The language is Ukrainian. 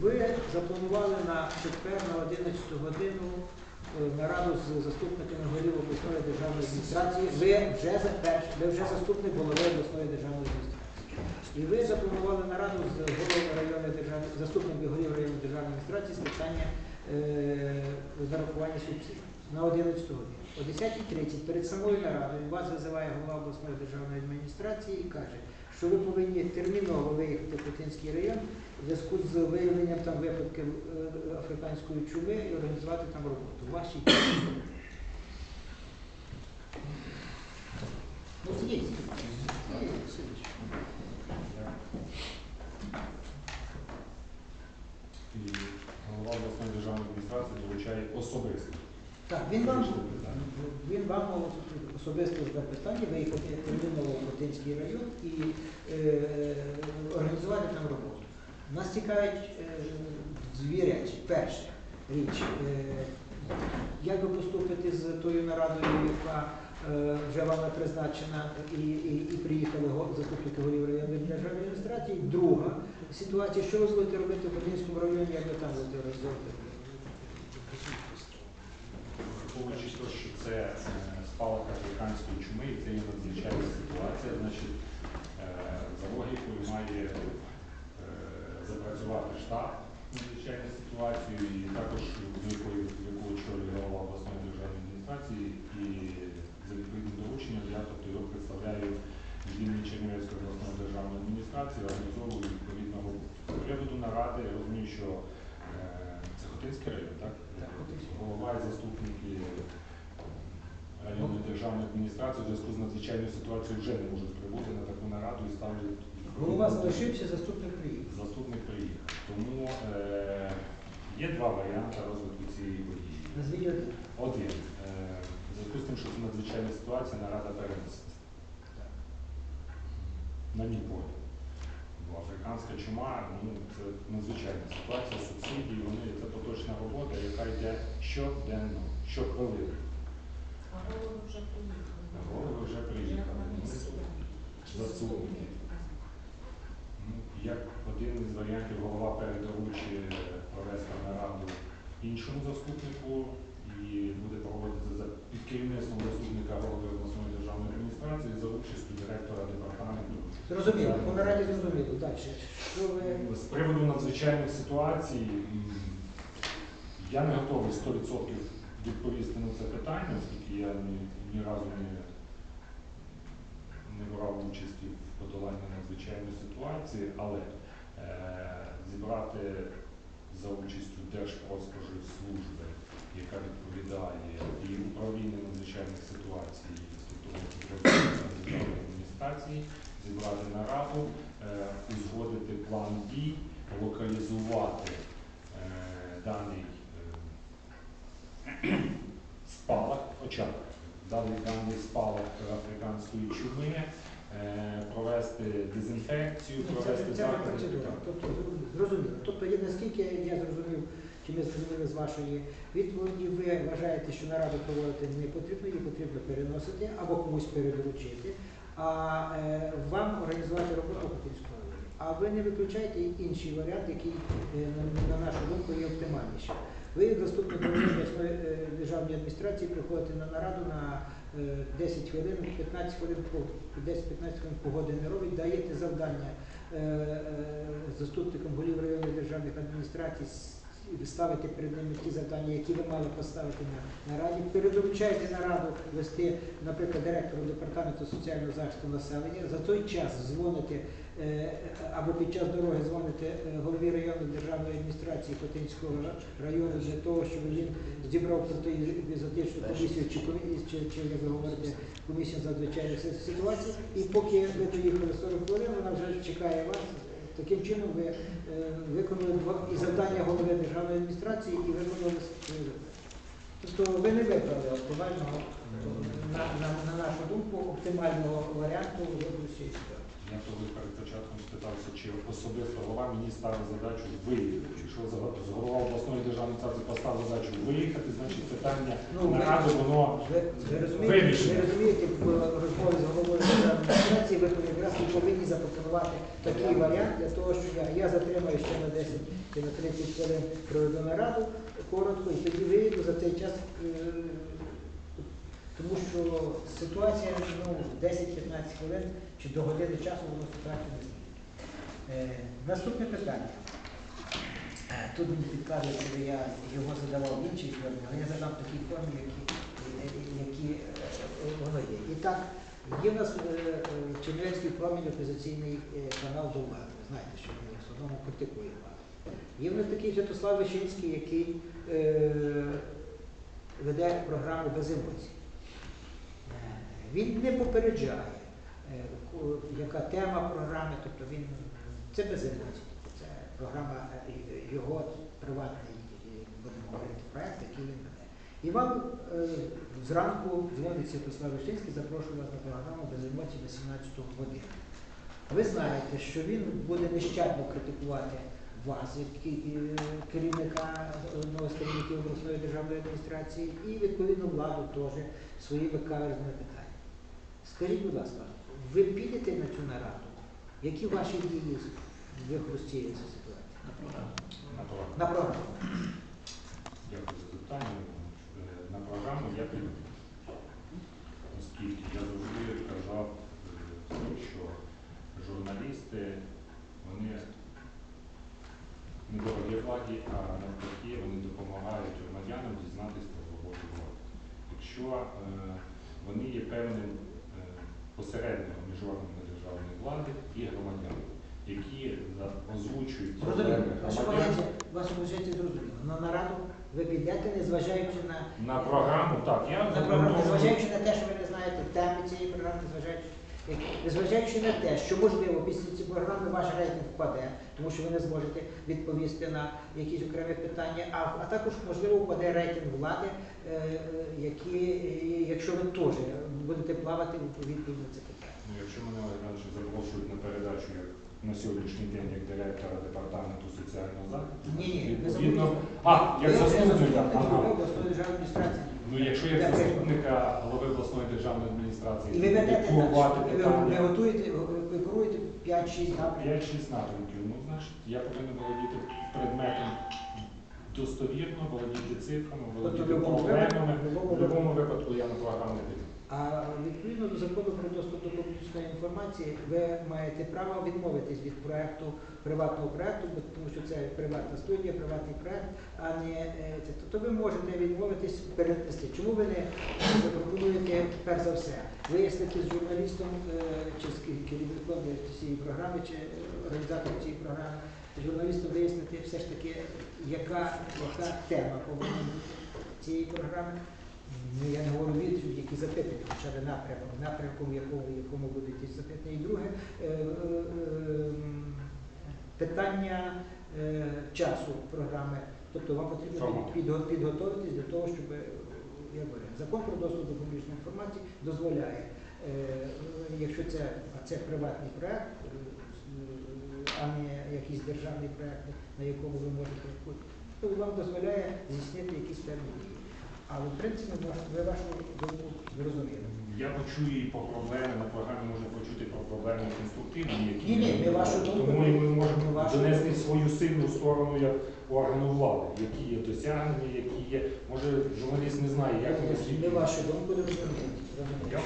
Ви запланували на четвер на 11 годину е, нараду з заступниками голів обласної державної адміністрації. Ви вже перш, ви вже заступник голови обласної державної адміністрації. І ви запланували нараду з головами районної державної заступниками голів районної державної адміністрації з питання е, зарахування субсидій на 11 годину. О 10.30 перед самою нарадою вас визиває голова обласної державної адміністрації і каже, що ви повинні терміново виїхати в Путинський район в зв'язку з виявленням там випадків е, африканської чуми і організувати там роботу. Ваші дії. Ну, голова обласної державної адміністрації доручає особисто. Так, він вам, він вам особисто задав питання, виїхати в Путинський район і е, організувати там роботу. Нас цікавить е, дві речі. Перша річ, е, як ви поступите з тою нарадою, яка е, вже вами призначена, і, і, і приїхали заступники голів районної державної адміністрації. Друга ситуація, що ви будете робити в Путинському районі, як ви там будете розвивати? Враховуючи те, що це е, спалах африканської чуми, і це є надзвичайна ситуація, значить е, за логікою має е, запрацювати штаб надзвичайну ситуацію, і також яку очолює голова обласної державної адміністрації, і за відповідним дорученням я тобто його представляю в імені Чернівецької обласної державної адміністрації, організовую відповідного з приводу наради. Я розумію, що е, це Хотинський район, так? Голова і заступники адміністрації у зв'язку з надзвичайною ситуацією вже не можуть прибути на таку нараду і ставлять Голова залишився, заступник приїхав. заступник приїхав. Тому е, є два варіанти розвитку цієї події. Назвіть один. Один. Е, в зв'язку з тим, що це надзвичайна ситуація, нарада перенесена. На мій погляд. Бо африканська чума ну, це надзвичайна ситуація, субсидії, вони це поточна робота, яка йде щоденно, щохвилини. А голови вже приїхали. Голови вже приїхали. Заступники. Ну, Як один із варіантів голова передоручує провести нараду іншому заступнику і буде проводити за під керівництвом заступника голови обласної державної адміністрації за участю директора департаменту. Зрозуміло, по нараді зрозуміло. Далі. Що ви З приводу надзвичайних ситуацій м, я не готовий 100% відповісти на це питання, оскільки я ні, ні разу не, не брав участі в подоланні надзвичайної ситуації, але е, зібрати за участю Держпродспоживслужби, яка відповідає і управління надзвичайних ситуацій і державної адміністрації, зібрати нараду, е, узгодити план дій, локалізувати е, даний е, б даний, даний спалах африканської чуми, е, провести дезінфекцію, це, провести заходи. Тобто зрозуміло. Тобто, є, наскільки я зрозумів, чи ми зрозуміли з вашої відповіді, ви вважаєте, що нараду проводити не потрібно, її потрібно переносити або комусь передоручити, а е, вам організувати роботу районі. А ви не виключаєте інший варіант, який, е, на, на нашу думку, є оптимальнішим. Ви, як заступник е, державної адміністрації, приходите на нараду на е, 10 хвилин, 15 хвилин, по 10-15 хвилин погоди не робить, даєте завдання е, е, заступникам голів районних державних адміністрацій с- ставити перед ними ті завдання, які ви мали поставити на нараді. Передоручаєте нараду вести, наприклад, директору департаменту соціального захисту населення. За той час дзвоните е, або під час дороги дзвоните е, голові районної державної адміністрації Хотинського району для того, щоб він зібрав протиепізотичну комісію чи, чи, чи як ви говорите, комісію надзвичайних ситуацій. І поки ви доїхали 40 хвилин, вона вже чекає вас. Таким чином ви е, виконали і завдання голови державної адміністрації і виконали свої завдання. Тобто ви не вибрали оптимального, на, на, на нашу думку, оптимального варіанту вибору ситуації. Я коли перед початком спитався, чи особисто голова мені ставив задачу виїхати. Якщо з голова обласної державної адміністрації поставив задачу виїхати, значить питання Ну, на воно Ви, ви розумієте, Вирішено. ви розумієте, в розмові з головою державної адміністрації ви якраз і повинні запропонувати такий варіант для того, що я, я затримаю ще на 10 чи на 30 хвилин проведу нараду коротко і тоді виїду за цей час. е, Тому що ситуація ну, 10-15 хвилин чи до години часу воно ситуацію не змінить. Е, наступне питання. Е, Тут мені підказують, що я його задавав в іншій формі, але я задав в такій формі, які, які е, воно є. І так, є в нас е, Чернівецький промінь опозиційний канал до. Ви знаєте, що він в основному критикує владу. Є в нас такий Святослав Вишинський, який е, веде програму без емоцій. Він не попереджає, яка тема програми, тобто він це без емоцій. Це програма е, його приватний, е, будемо говорити, проект, який він веде. І вам е, зранку дзвонить Святослав Вишинський, запрошую вас на програму без емоцій на 17 годину. Ви знаєте, що він буде нещадно критикувати вас, е, керівника одного з керівників обласної державної адміністрації, і відповідно владу теж своїми каверзними питаннями. Скажіть, будь ласка, ви підете на цю нараду? Які ваші дії в виходу з цієї ситуації? на програму. На програму. Дякую за запитання. Е, На програму я піду. Оскільки я завжди казав, е, що журналісти, вони не дорогі владі, а навпаки, вони допомагають громадянам дізнатися про роботу влади. Якщо е, вони є певним посередником між органами державної влади і громадянами, які озвучують проблеми Ваша громадян. позиція, ваша позиція зрозуміла. На нараду ви підете, незважаючи на, На програму, так, я на програму, незважаючи на те, що ви не знаєте теми цієї програми, незважаючи, незважаючи на те, що можливо після цієї програми ваш рейтинг впаде, тому що ви не зможете відповісти на якісь окремі питання, а, а також можливо впаде рейтинг влади, е, е, які, якщо ви теж будете плавати у відповідь на це питання. Ну, якщо мене Олег запрошують на передачу як на сьогоднішній день як директора департаменту соціального захисту, Ні, ні, відповідно. забудете. А, Ви як заступника. заступник Ага. обласної державної адміністрації. Ну, якщо як Так, заступника голови обласної державної адміністрації ви ведете курувати так, питання готуєте, ви керуєте 5-6 напрямків. 5-6 напрямків, ну, значить, я повинен володіти предметом достовірно, володіти цифрами, Тобто в володіти будь-якому проблемами. випадку- В будь-якому випадку я на програму не піду. А відповідно до закону про доступ до публічної інформації, ви маєте право відмовитись від проекту, приватного проекту, тому що це приватна студія, приватний проект, а не е, це. То ви можете відмовитись перенести. Чому ви не запропонуєте перш за все вияснити з журналістом е, чи з керівником цієї програми, чи організатором цієї програми, з журналістом вияснити все ж таки, яка, яка тема повинна бути цієї програми. Ну, я не говорю відповідь, які запитання, хоча б напрямок, напрямком, в якому, будуть ці запитання. І друге, е, е, м, питання е, часу програми. Тобто вам потрібно під- підго- підготуватись для того, щоб, е, я говорю, закон про доступ до публічної інформації дозволяє, е, е, якщо це, а це приватний проект, е, а не якийсь державний проект, на якому ви можете то вам дозволяє здійснити якісь певні дії. Але в принципі ви вашу думку зрозуміли. Я почую і по проблеми, на програмі можна почути про проблеми конструктивні, які Ні, ні, ми вашу думку- тому і ми можемо ми вашу донести свою сильну сторону як органу влади, які є досягнення, які є. Може, журналіст не знає, як Ми звідки. вашу думку зрозуміли. Я